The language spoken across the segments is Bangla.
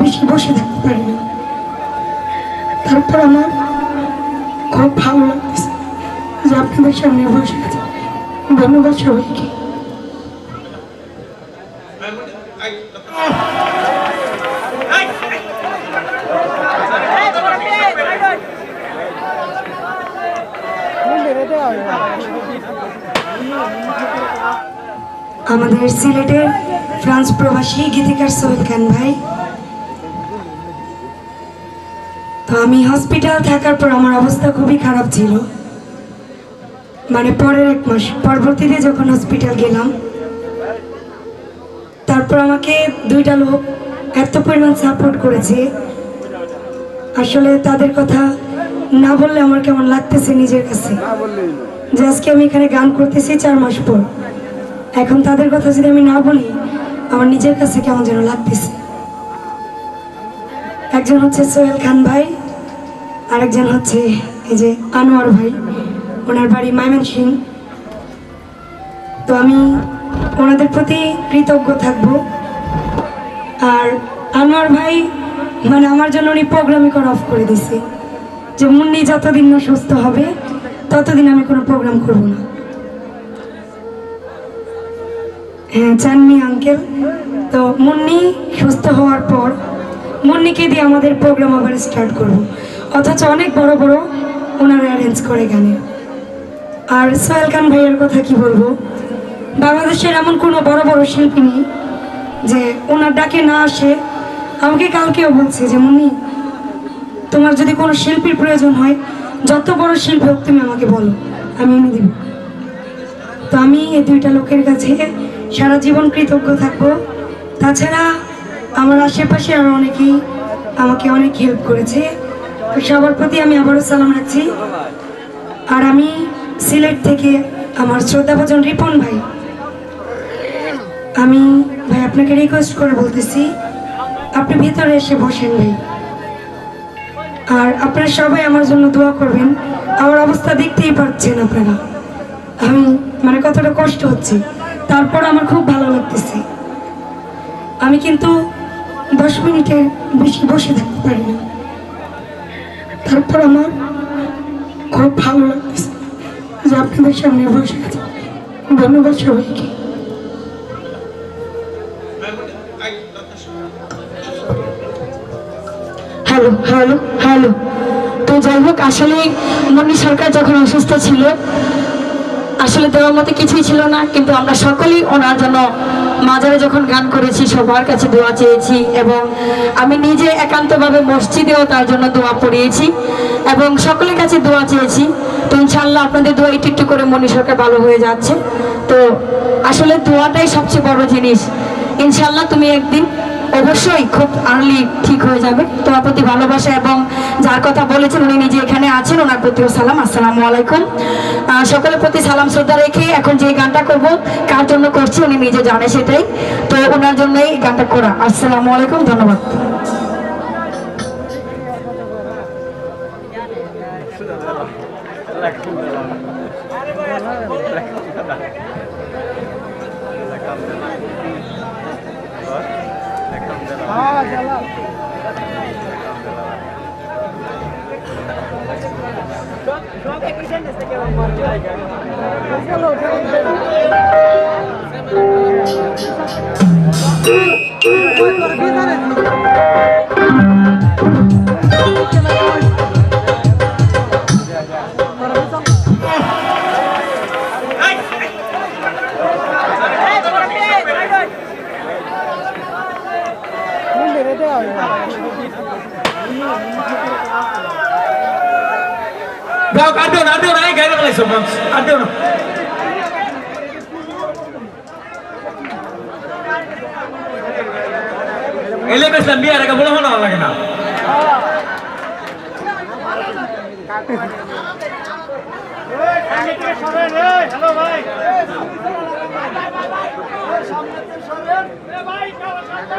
বেশি বসে থাকতে পারি না। তারপর আমার খুব ভালো লাগতেছে যে আপনাদের সামনে বসে ধন্যবাদ সবাইকে। আমাদের সিলেটের ফ্রান্স প্রবাসী গীতিকার সোহেল খান ভাই আমি হসপিটাল থাকার পর আমার অবস্থা খুবই খারাপ ছিল। মানে পরের এক মাস, পরবর্তীতে যখন হসপিটাল গেলাম, তারপর আমাকে দুইটা লোক এত পরিমাণ সাপোর্ট করেছে। আসলে তাদের কথা না বললে আমার কেমন লাগতেছে নিজের কাছে। যে আজকে আমি এখানে গান করতেছি চার মাস পর। এখন তাদের কথা যদি আমি না বলি, আমার নিজের কাছে কেমন যেন লাগতেছে। একজন হচ্ছে সোহেল খান ভাই আরেকজন হচ্ছে এই যে আনোয়ার ভাই, ওনার বাড়ি মাইমেন সিং তো আমি ওনাদের প্রতি কৃতজ্ঞ থাকব। আর আনোয়ার ভাই মানে আমার জন্য উনি প্রোগ্রামই অফ করে দিছে। যে মুন্নি যতদিন না সুস্থ হবে, ততদিন আমি কোনো প্রোগ্রাম করব না। হ্যাঁ চাননি আঙ্কেল তো মুন্নি সুস্থ হওয়ার পর, মুন্নিকে দিয়ে আমাদের প্রোগ্রাম আবার স্টার্ট করব। অথচ অনেক বড় বড় ওনারা অ্যারেঞ্জ করে গানে আর সোহেল খান ভাইয়ের কথা কি বলব? বাংলাদেশের এমন কোনো বড় বড় শিল্পী নেই যে ওনার ডাকে না আসে। আমাকে কালকেও বলছে যে মুন্নি তোমার যদি কোনো শিল্পীর প্রয়োজন হয়, যত বড় শিল্পী হোক তুমি আমাকে বলো, আমি এনে দিব। তো আমি এই দুইটা লোকের কাছে সারা জীবন কৃতজ্ঞ থাকব। তাছাড়া আমার আশেপাশে আরও অনেকেই আমাকে অনেক হেল্প করেছে। সবার প্রতি আমি আবারও সালাম রাখছি আর আমি সিলেট থেকে আমার শ্রদ্ধাভাজন রিপন ভাই। আমি ভাই আপনাকে রিকোয়েস্ট করে বলতেছি, আপনি ভিতরে এসে বসেন ভাই। আর আপনারা সবাই আমার জন্য দোয়া করবেন। আমার অবস্থা দেখতেই পাচ্ছেন আপনারা। আমি মানে কতটা কষ্ট হচ্ছে। তারপর আমার খুব ভালো লাগতেছে। আমি কিন্তু দশ মিনিটের বেশি বসে থাকতে পারি না। তারপর আমার খুব ভালো লাগতেছে যে আপনাদের সামনে বসে আছি। ধন্যবাদ সবাইকে। Hello hello hello. তো যাই হোক, আসলে মনি সরকার যখন অসুস্থ ছিল, আসলে দেওয়ার মতো কিছুই ছিল না, কিন্তু আমরা সকলেই ওনার জন্য মাজারে যখন গান করেছি, সবার কাছে দোয়া চেয়েছি এবং আমি নিজে একান্তভাবে মসজিদেও তার জন্য দোয়া পড়িয়েছি এবং সকলের কাছে দোয়া চেয়েছি। তো ইনশাল্লাহ আপনাদের দোয়া একটু একটু করে মনি সরকার ভালো হয়ে যাচ্ছে। তো আসলে দোয়াটাই সবচেয়ে বড় জিনিস। ইনশাল্লাহ তুমি একদিন অবশ্যই খুব আর্লি ঠিক হয়ে যাবে। তোমার প্রতি ভালোবাসা এবং যার কথা বলেছেন উনি নিজে এখানে আছেন, ওনার প্রতিও সালাম। আসসালামু আলাইকুম। সকলের প্রতি সালাম, শ্রদ্ধা রেখে এখন যে গানটা করব, কার জন্য করছি উনি নিজে জানে সেটাই। তো ওনার জন্যই গানটা করা। আসসালামু আলাইকুম, ধন্যবাদ। আর দিও গাড়ি বলাইছো মঞ্চ আর দিও না এলে বেসলাম বিয়ার আগে বলে মনে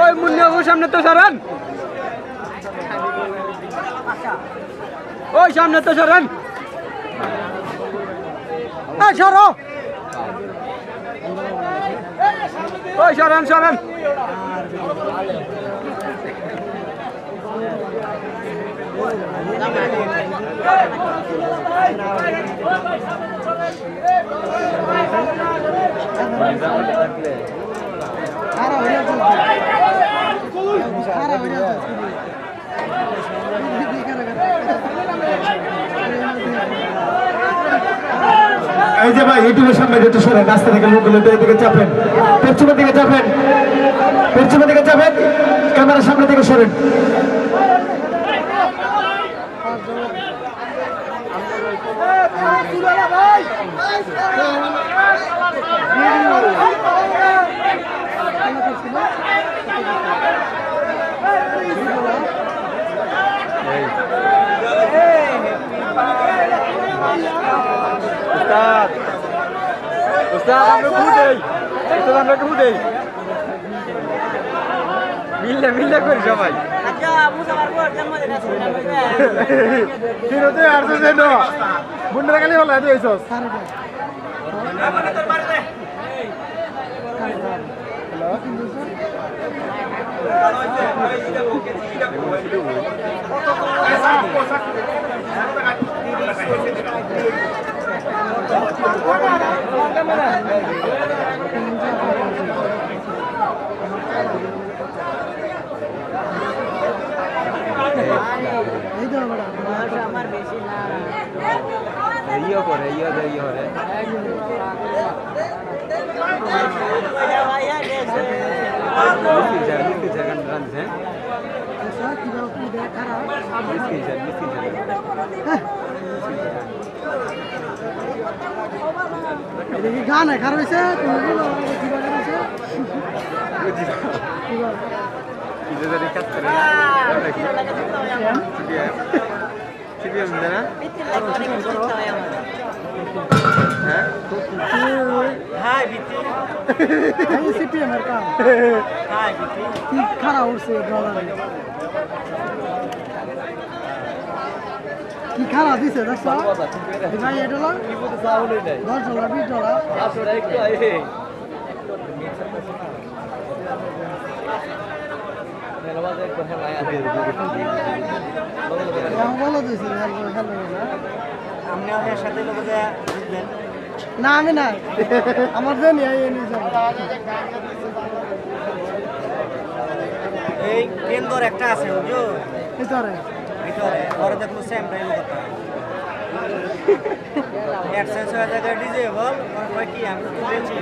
ওই মুন্নি বাবু সামনে তো সরেন। ওই সামনে তো সরেন। হ্যাঁ সরো। ওই সরেন সরেন। খারাপ হয়ে যাচ্ছে এই যে ভাই ইউটিউবের সামনে যেতে সরেন রাস্তা থেকে লোকগুলো দিকে চাপেন পেছনের দিকে চাপেন পেছনের দিকে চাপেন ক্যামেরার সামনে থেকে সরেন উস্তাদ আমরা ঘুরেই মিললে মিললে করি সবাই। ফিরতে আর তো যেন বুন্ডা খালি হলো এত এইসব ইয়ে করে ইয়ে দে ইয়ে করে গান স্যার এটা কি হ্যাঁ এই সিপিএম এর কাম কি খারাপ উঠছে ডলারে কি খারাপ দিছে দেখছ ভাই দশ ডলার বিশ ডলার এখন বলো দিয়েছে হ্যালো হ্যালো না আমি না। আমার জানি এই কেন্দ্র একটা আছে ভিতরে। ভিতরে। পরে দেখল সেম টাইম কথা। অ্যাডসেন্স হয়ে জায়গায় ডিজেবল কয় কি আমি তো তুলেছি।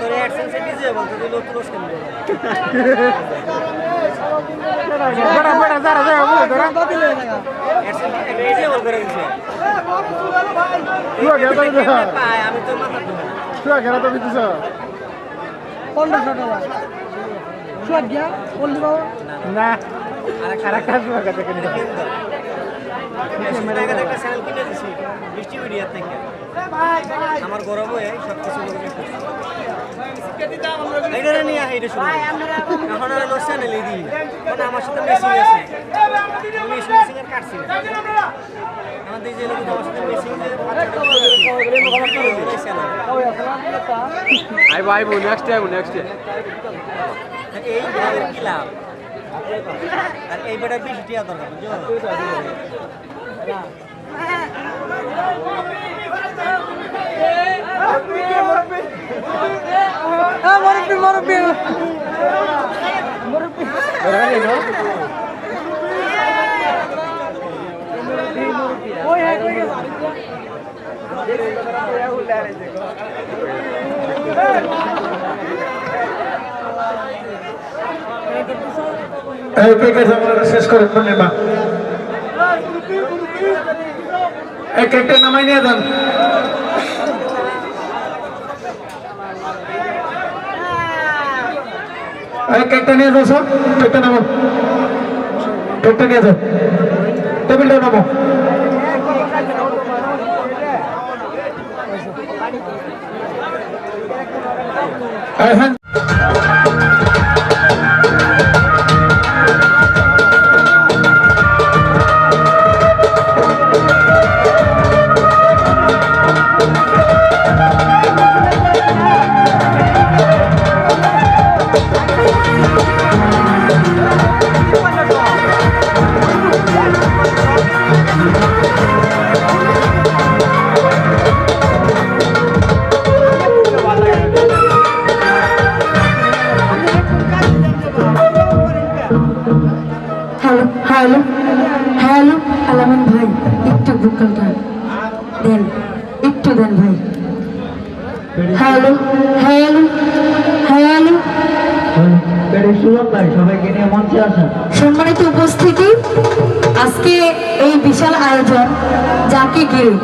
তোর অ্যাডসেন্সে ডিজেবল তো দিল তুলস কেন বড় বড় যারা যারা বলে ধরা আমি তো মাথা তুই গেল তো দিছ পনেরোশো ডলার শোয়ার গিয়া বললি বাবা না। আরে কাজ করে কেন? একটা চ্যানেল কিনে দিছি বৃষ্টি মিডিয়া থেকে আমার গরম সব কিছু এইটা নিয়ে আহে এটা শুনে এখন আর লোক চ্যানেলই দিই মানে আমার সাথে মেসিং আছে আমি মেসিং এর কাটছি। আমাদের যে লোক আমার সাথে মেসিং আইবো আইবো নেক্সট টাইম নেক্সট টাইম এই কি লাভ আর এই বেটার বেশি টিয়া দরকার মরব্বি মরব্বি। কই শেষ করেন পূর্ণিমা এই কেকটা নামাই নিয়ে যান। কেকটা নিয়ে যাও সব কেকটা নামো কেকটা নিয়ে যাও। টেবিলটা নামো হ্যাঁ। হ্যালো আলামিন ভাই, একটু ভোকালটা দেন, একটু দেন ভাই। Hello hello hello. সম্মানিত উপস্থিতি, আজকে এই বিশাল আয়োজন, যাকে ঘিরে